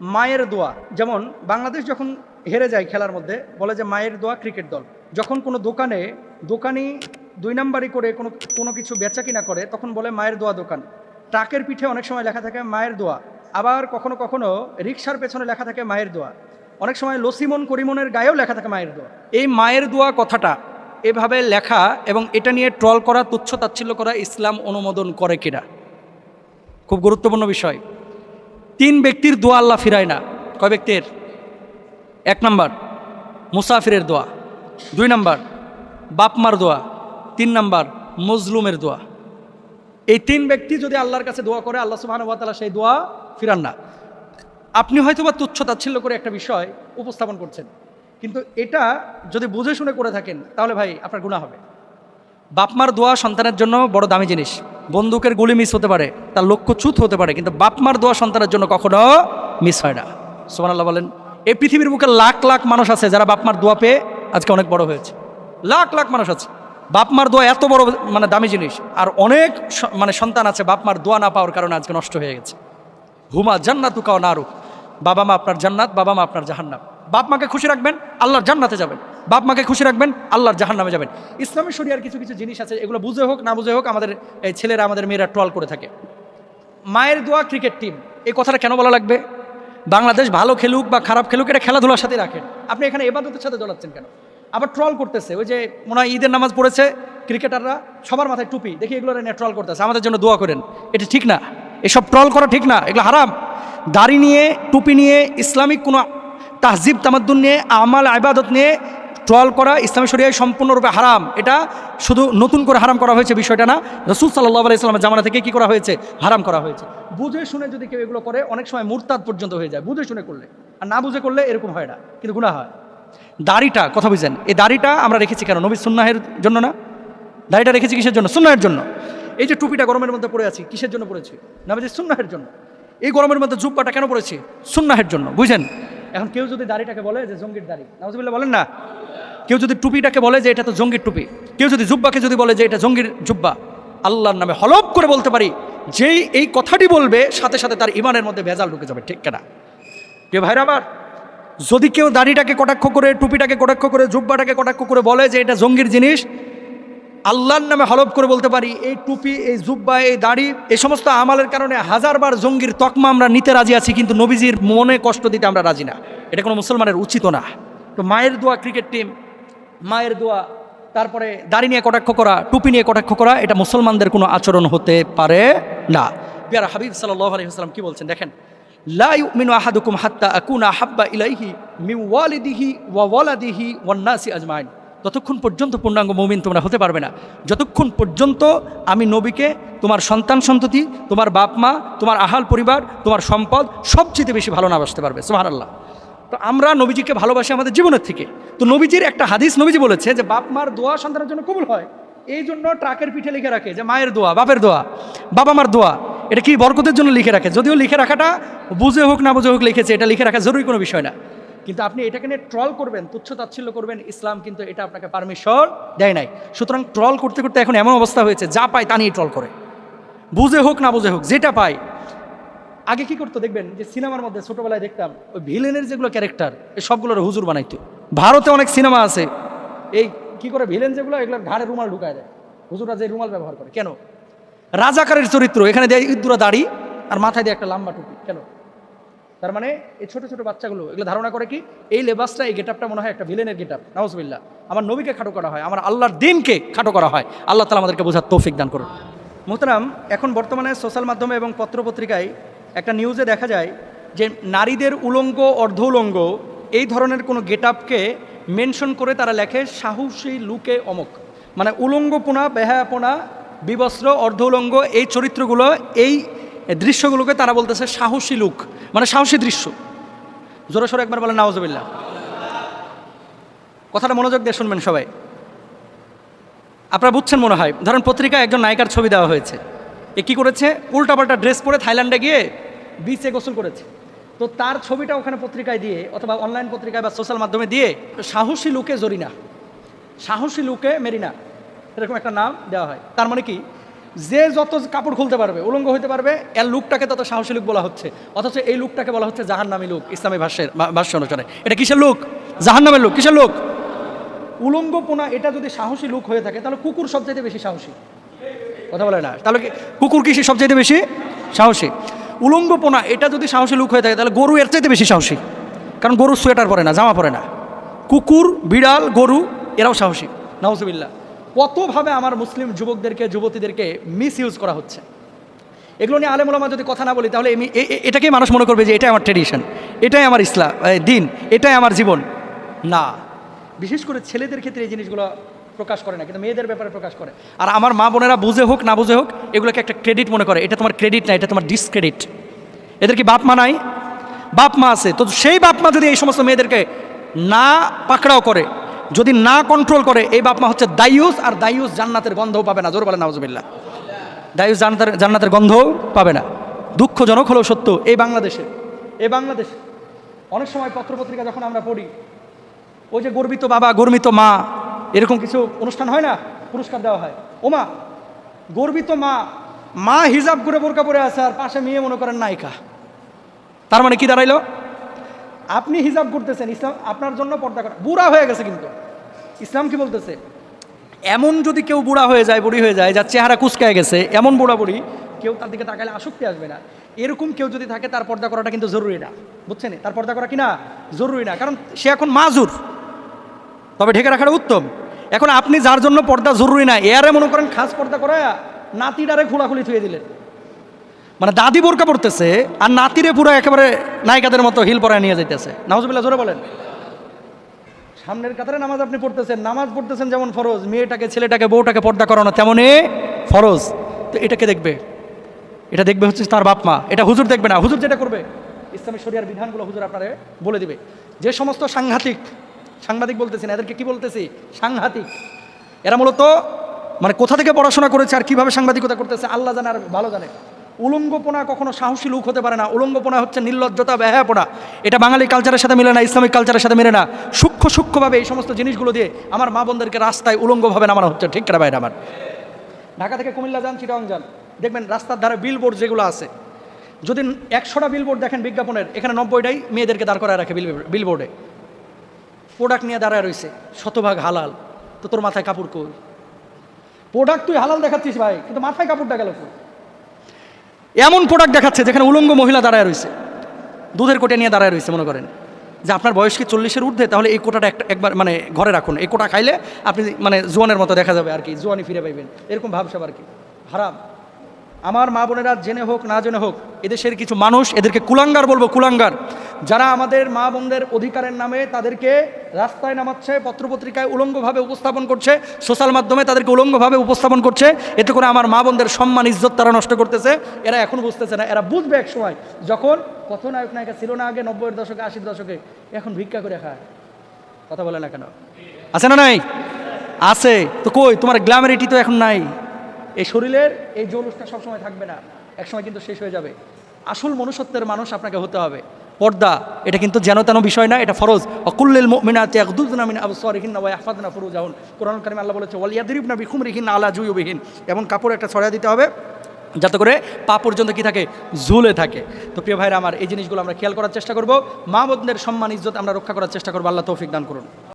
মায়ের দোয়া। যেমন বাংলাদেশ যখন হেরে যায় খেলার মধ্যে, বলে যে মায়ের দোয়া ক্রিকেট দল। যখন কোনো দোকানে, দোকানি দুই নাম্বারই করে কোনো কোনো কিছু বেচা কিনা করে, তখন বলে মায়ের দোয়া দোকান। ট্রাকের পিঠে অনেক সময় লেখা থাকে মায়ের দোয়া। আবার কখনো কখনো রিক্সার পেছনে লেখা থাকে মায়ের দোয়া। অনেক সময় লসিমন করিমনের গায়েও লেখা থাকে মায়ের দোয়া। এই মায়ের দোয়া কথাটা এভাবে লেখা এবং এটা নিয়ে ট্রল করা, তুচ্ছ তাচ্ছিল্য করা ইসলাম অনুমোদন করে কিনা? খুব গুরুত্বপূর্ণ বিষয়। তিন ব্যক্তির দোয়া আল্লাহ ফিরায় না। কয় ব্যক্তির? এক নাম্বার, মুসাফিরের দোয়া। দুই নাম্বার, বাপমার দোয়া। তিন নাম্বার, মজলুমের দোয়া। এই তিন ব্যক্তি যদি আল্লাহর কাছে দোয়া করে, আল্লাহ সুবাহানুভাতালা সেই দোয়া ফিরান না। আপনি হয়তো বা তুচ্ছ তাচ্ছিল্য করে একটা বিষয় উপস্থাপন করছেন, কিন্তু এটা যদি বুঝে শুনে করে থাকেন, তাহলে ভাই আপনার গুণা হবে। বাপমার দোয়া সন্তানের জন্য বড় দামি জিনিস। বন্দুকের গুলি মিস হতে পারে, তার লক্ষ্য চ্যুত হতে পারে, কিন্তু বাপমার দোয়া সন্তানের জন্য কখনো মিস হয় না। সোমান আল্লাহ বলেন, এই পৃথিবীর বুকে লাখ লাখ মানুষ আছে যারা বাপমার দোয়া পেয়ে আজকে অনেক বড় হয়েছে। লাখ লাখ মানুষ আছে। বাপমার দোয়া এত বড় মানে দামি জিনিস, আর অনেক মানে সন্তান আছে বাপমার দোয়া না পাওয়ার কারণে আজকে নষ্ট হয়ে গেছে। হুমা জান্নাতু কাও নারু বাবা মা আপনার জান্নাত, বাবা মা আপনার জাহান্নাম। বাপ মাকে খুশি রাখবেন, আল্লাহর জান্নাতে যাবেন। বাপ মাকে খুশি রাখবেন, আল্লাহর জাহান নামে যাবেন। ইসলামের শরিয়ার কিছু কিছু জিনিস আছে, এগুলো বুঝে হোক, না বুঝে হোক, আমাদের ছেলেরা, আমাদের মেয়েরা ট্রল করে থাকে। মায়ের দোয়া ক্রিকেট টিম, এই কথাটা কেন বলা লাগবে? বাংলাদেশ ভালো খেলুক বা খারাপ খেলুক, এটা খেলাধুলার সাথে রাখেন। আপনি এখানে এবাদতের সাথে দৌড়াচ্ছেন কেন? আবার ট্রল করতেছে, ওই যে মনে হয় ঈদের নামাজ পড়েছে, ক্রিকেটাররা সবার মাথায় টুপি, দেখি এগুলো নিয়ে ট্রল করতেছে, আমাদের জন্য দোয়া করেন। এটা ঠিক না। এসব ট্রল করা ঠিক না, এগুলো হারাম। দাড়ি নিয়ে, টুপি নিয়ে, ইসলামিক কোনো তাহজিব, তামাদ্দুন নিয়ে, আমাল আবাদত নিয়ে ট্রল করা ইসলামী শরিয়ায় সম্পূর্ণরূপে হারাম। এটা শুধু নতুন করে হারাম করা হয়েছে বিষয়টা না। রসুল সাল্লাহ আলাইসলামের জামানা থেকে কি করা হয়েছে? হারাম করা হয়েছে। বুঝে শুনে যদি কেউ এগুলো করে, অনেক সময় মুরতাদ পর্যন্ত হয়ে যায়। বুঝে শুনে করলে। আর না বুঝে করলে এরকম হয় না। কিন্তু গুণা হয়। দাড়িটা, কথা বুঝেন, এই দাড়িটা আমরা রেখেছি কেন? নবী সুন্নাহের জন্য না? দাড়িটা রেখেছি কিসের জন্য? সুন্নাহের জন্য। এই যে টুপিটা গরমের মধ্যে পড়ে আছি, কিসের জন্য পড়েছি নবী সুন্নাহের জন্য। এই গরমের মধ্যে জুব্বাটা কেন পড়েছি সুন্নাহের জন্য, বুঝেন? এখন কেউ যদি দাড়িটাকে বলে যে জঙ্গির দাড়ি নামাজবিল্লা বলেন না? কেউ যদি টুপিটাকে বলে যে এটা তো জঙ্গির টুপি, কেউ যদি জুব্বাকে যদি বলে যে এটা জঙ্গির জুব্বা, আল্লাহর নামে হলপ করে বলতে পারি, যেই এই কথাটি বলবে, সাথে সাথে তার ইমানের মধ্যে ভেজাল ঢুকে যাবে, ঠিক কেনা? কে ভাইরা আমার, যদি কেউ দাড়িটাকে কটাক্ষ করে, টুপিটাকে কটাক্ষ করে, জুব্বাটাকে কটাক্ষ করে বলে যে এটা জঙ্গির জিনিস, আল্লাহর নামে হলপ করে বলতে পারি, এই টুপি, এই জুব্বা, এই দাড়ি, এই সমস্ত আমালের কারণে হাজারবার জঙ্গির তকমা আমরা নিতে রাজি আছি, কিন্তু নবীজির মনে কষ্ট দিতে আমরা রাজি না। এটা কোনো মুসলমানের উচিত না। তো মায়ের দোয়া ক্রিকেট টিম মায়ের দোয়া, তারপরে দাড়ি নিয়ে কটাক্ষ করা, টুপি নিয়ে কটাক্ষ করা, এটা মুসলমানদের কোনো আচরণ হতে পারে না। বিয়ার হাবিব সাল্লাহ আলহিহাস্লাম কি বলছেন? দেখেন ইউমিনু আহাদুকুম ওয়ালিদিহি আজমাইন। ততক্ষণ পর্যন্ত পূর্ণাঙ্গ মমিন তোমরা হতে পারবে না, যতক্ষণ পর্যন্ত আমি নবীকে, তোমার সন্তান সন্ততি, তোমার বাপ মা, তোমার আহাল পরিবার, তোমার সম্পদ সবচেয়ে বেশি ভালো না বাসতে পারবে। সুবহানাল্লাহ। তো আমরা নবীজিকে ভালোবাসি আমাদের জীবনের থেকে। তো নবীজির একটা হাদিস নবীজি বলেছে যে, বাপ মার দোয়া সন্তানের জন্য কবুল হয়। এই জন্য ট্রাকের পিঠে লিখে রাখে যে, মায়ের দোয়া, বাপের দোয়া, বাবা মার দোয়া। এটা কি বরকতের জন্য লিখে রাখে? যদিও লিখে রাখাটা বুঝে হোক, না বুঝে হোক লিখেছে, এটা লিখে রাখা জরুরি কোনো বিষয় না। কিন্তু আপনি এটাকে নিয়ে ট্রল করবেন, তুচ্ছ তাচ্ছিল্য করবেন, ইসলাম কিন্তু এটা আপনাকে পারমিশন দেয় নাই। সুতরাং ট্রল করতে করতে এখন এমন অবস্থা হয়েছে, যা পায় তা নিয়ে ট্রল করে। বুঝে হোক, না বুঝে হোক, যেটা পায় আগে কি করতো দেখবেন যে সিনেমার মধ্যে ছোটবেলায় দেখতাম, ওই ভিলেনের যেগুলো ক্যারেক্টার এই সবগুলোর হুজুর বানাইতো। ভারতে অনেক সিনেমা আছে, এই কি করে ভিলেন যেগুলো এগুলোর ঘাড়ে রুমাল ঢুকায় দেয়। হুজুরা যে রুমাল ব্যবহার করে, কেন? রাজাকারের চরিত্র, এখানে দেয় ইদ্দুরা দাড়ি আর মাথায় দিয়ে একটা লম্বা টুপি, কেন? তার মানে এই ছোটো ছোটো বাচ্চাগুলো, এগুলো ধারণা করে কি, এই লেবাসটা, এই গেটআপটা মনে হয় একটা ভিলেনের গেটআপ। নাউজবিল্লা আমার নবীকে খাটো করা হয়, আমার আল্লাহর দিনকে খাটো করা হয়। আল্লাহ তালা আমাদেরকে বোঝার তৌফিক দান করুন। মোহতারাম, এখন বর্তমানে সোশ্যাল মাধ্যমে এবং পত্রপত্রিকায় একটা নিউজে দেখা যায় যে নারীদের উলঙ্গ অর্ধ উলঙ্গ এই ধরনের কোনো গেট আপকে মেনশন করে তারা লেখে সাহসী লুকে অমক। মানে উলঙ্গপোনা, বেহায়াপোনা, বিবস্ত্র অর্ধ উলঙ্গ এই চরিত্রগুলো, এই দৃশ্যগুলোকে তারা বলতেছে সাহসী লুক। মানে সাহসী দৃশ্য। জোরে সোরে একবার বলেন নওয়াজবিল্লা কথাটা মনোযোগ দিয়ে শুনবেন সবাই। আপনারা বুঝছেন মনে হয়। ধরেন পত্রিকায় একজন নায়িকার ছবি দেওয়া হয়েছে। এ কী করেছে? উল্টাপাল্টা ড্রেস পরে থাইল্যান্ডে গিয়ে বিচে গোসল করেছে। তো তার ছবিটা ওখানে পত্রিকায় দিয়ে অথবা অনলাইন পত্রিকায় বা সোশ্যাল মাধ্যমে দিয়ে সাহসী লুকে জরিনা। সাহসী লুকে মেরিনা, এরকম একটা নাম দেওয়া হয়। তার মানে কি? যে যত কাপড় খুলতে পারবে, উলঙ্গ হইতে পারবে, এর লুকটাকে তত সাহসী লুক বলা হচ্ছে। অথচ এই লুকটাকে বলা হচ্ছে জাহান্নামী লুক, ইসলামী ভাষ্যের ভাষ্য অনুসারে। এটা কিসের লুক? জাহান্নামের লুক, কিসের লুক? উলঙ্গপনা এটা যদি সাহসী লুক হয়ে থাকে, তাহলে কুকুর সবচাইতে বেশি সাহসী। কথা বলে না। তাহলে কুকুর কি- কিসে সবচাইতে বেশি সাহসী? উলঙ্গপনা, এটা যদি সাহসী লুক হয়ে থাকে, তাহলে গরু এর চাইতে বেশি সাহসী। কারণ গরু সোয়েটার পরে না, জামা পরে না। কুকুর, বিড়াল, গরু, এরাও সাহসী। নাউজুবিল্লাহ। কতভাবে আমার মুসলিম যুবকদেরকে, যুবতীদেরকে মিস ইউজ করা হচ্ছে? এগুলো নিয়ে আলেমুলামা যদি কথা না বলি, তাহলে এমি- এ- এ- এটাকেই মানুষ মনে করবে যে এটাই আমার ট্রেডিশন এটাই আমার ইসলাম দিন, এটাই আমার জীবন। না। বিশেষ করে ছেলেদের ক্ষেত্রে এই জিনিসগুলো প্রকাশ করে না, কিন্তু মেয়েদের ব্যাপারে প্রকাশ করে। আর আমার মা বোনেরা বুঝে হোক, না বুঝে হোক, এগুলোকে একটা ক্রেডিট মনে করে। এটা তোমার ক্রেডিট না, এটা তোমার ডিসক্রেডিট এদের কি বাপ মা নাই? বাপ মা আছে। তো সেই বাপ মা যদি এই সমস্ত মেয়েদেরকে না পাকড়াও করে, যদি না কন্ট্রোল করে, এই বাপ মা হচ্ছে দায়ুস, আর দায়ুস জান্নাতের গন্ধও পাবে না। জোর বলে নাউজুবিল্লাহ। দায়ুস জান্নাতের জান্নাতের গন্ধও পাবে না। দুঃখজনক হলেও সত্য, এই বাংলাদেশে এই বাংলাদেশে অনেক সময় পত্রপত্রিকা যখন আমরা পড়ি, ওই যে গর্বিত বাবা, গর্বিত মা এরকম কিছু অনুষ্ঠান হয় না? পুরস্কার দেওয়া হয়। ও মা গর্বিত মা মা হিজাব করে বোরকা পরে আছে আর পাশে মেয়ে মনে করেন নায়িকা। তার মানে কি দাঁড়াইলো? আপনি হিজাব করতেছেন ইসলাম, আপনার জন্য পর্দা করা। বুড়া হয়ে গেছে কিন্তু। ইসলাম কি বলতেছে? এমন যদি কেউ বুড়া হয়ে যায়, বুড়ি হয়ে যায়, যার চেহারা কুচকায় গেছে, এমন বুড়া বুড়ি, কেউ তার দিকে তাকালে আসক্তি আসবে না। এরকম কেউ যদি থাকে, তার পর্দা করাটা কিন্তু জরুরি না। বুঝছেন? তার পর্দা করা কি না? জরুরি না। কারণ সে এখন মাজুর। তবে ঢেকে রাখাটা উত্তম। এখন আপনি যার জন্য পর্দা জরুরি না এয়ারে মনে করেন খাস পর্দা করা নাতিটারে খোলাখুলি থুয়ে দিলেন। মানে দাদি বোরকা পড়তেছে আর নাতিরে পুরো একেবারে নায়িকাদের মতো হিল পরায় নিয়ে যাইতেছে। নামাজবিল্লা জোরে বলেন। সামনের কাতারে নামাজ আপনি পড়তেছেন, নামাজ পড়তেছেন যেমন ফরজ, মেয়েটাকে, ছেলেটাকে, বউটাকে পর্দা করানো তেমনই ফরজ। তো এটাকে দেখবে। এটা দেখবে হচ্ছে তার বাপ মা। এটা হুজুর দেখবে না। হুজুর যেটা করবে, ইসলামী শরিয়ার বিধানগুলো হুজুর আপনারে বলে দিবে। যে সমস্ত সাংঘাতিক সাংবাদিক বলতেছেন এদেরকে কি বলতেছি? সাংঘাতিক। এরা মূলত মানে কোথা থেকে পড়াশোনা করেছে আর কীভাবে সাংবাদিকতা করতেছে, আল্লাহ জানে আর ভালো জানে। উলঙ্গপনা কখনো সাহসী লোক হতে পারে না। উলঙ্গপনা হচ্ছে নির্লজ্জতা ব্যাহাপনা এটা বাঙালি কালচারের সাথে মিলে না, ইসলামিক কালচারের সাথে মিলে না। সূক্ষ্ম সূক্ষ্মভাবে এই সমস্ত জিনিসগুলো দিয়ে আমার মা বোনদেরকে রাস্তায় উলঙ্গভাবে নামানো হচ্ছে। ঠিক কেনা বাইরে আমার? ঢাকা থেকে কুমিল্লা যান চিটং যান। দেখবেন রাস্তার ধারে বিলবোর্ড যেগুলো আছে। যদি একশোটা বিলবোর্ড দেখেন বিজ্ঞাপনের, এখানে নব্বইটাই মেয়েদেরকে দাঁড় করায় রাখে বিল বিলবোর্ডে প্রোডাক্ট নিয়ে দাঁড়ায় রয়েছে, শতভাগ হালাল। তো তোর মাথায় কাপড় কই? প্রোডাক্ট তুই হালাল দেখাচ্ছিস ভাই, কিন্তু মাথায় কাপড়টা গেল কই? এমন প্রোডাক্ট দেখাচ্ছে যেখানে উলঙ্গ মহিলা দাঁড়ায় রয়েছে। দুধের কোটে নিয়ে দাঁড়ায় রয়েছে, মনে করেন। যে আপনার বয়স কি চল্লিশের ঊর্ধ্বে? তাহলে এই কোটাটা একটা, একবার মানে ঘরে রাখুন। এই কোটা খাইলে আপনি মানে জোয়ানের মতো দেখা যাবে আর কি জোয়ানি ফিরে পাইবেন। এরকম ভাবসাব আর কি? হারাম। আমার মা বোনেরা জেনে হোক, না জেনে হোক, এদেশের কিছু মানুষ এদেরকে কুলাঙ্গার বলব, কুলাঙ্গার। যারা আমাদের মা বোনদের অধিকারের নামে তাদেরকে রাস্তায় নামাচ্ছে, পত্রপত্রিকায় উলঙ্গভাবে উপস্থাপন করছে, সোশ্যাল মাধ্যমে তাদেরকে উলঙ্গভাবে উপস্থাপন করছে, এতে করে আমার মা বোনদের সম্মান, ইজ্জত তারা নষ্ট করতেছে। এরা এখন বুঝতেছে না, এরা বুঝবে এক সময় যখন কত নায়ক নায়িকা ছিল না আগে, নব্বইয়ের দশকে, আশির দশকে, এখন ভিক্ষা করে খায়। কথা বলে না কেন? আছে না নাই? আছে। তো কই, তোমার গ্ল্যামারিটি তো এখন নাই। এই শরীরের এই জৌলুসটা সবসময় থাকবে না। একসময় কিন্তু শেষ হয়ে যাবে। আসল মনুষ্যত্বের মানুষ আপনাকে হতে হবে। পর্দা, এটা কিন্তু যেন তেন বিষয় না, এটা ফরজ। অকুল্লিল মিনাতে একদুজনা মিন আবসারিহিন ওয়া কোরআন কারিমে আল্লাহ বলেছে ওয়াল ইয়াদরিবনা বিখুমরিহিন আলা জুয়ুবিহিন। এমন কাপড় একটা ছড়া দিতে হবে, যাতে করে পা পর্যন্ত কি থাকে? ঝুলে থাকে। তো প্রিয় ভাইরা আমার, এই জিনিসগুলো আমরা খেয়াল করার চেষ্টা করব। মা বোনদের সম্মান, ইজ্জত আমরা রক্ষা করার চেষ্টা করব। আল্লাহ তৌফিক দান করুন।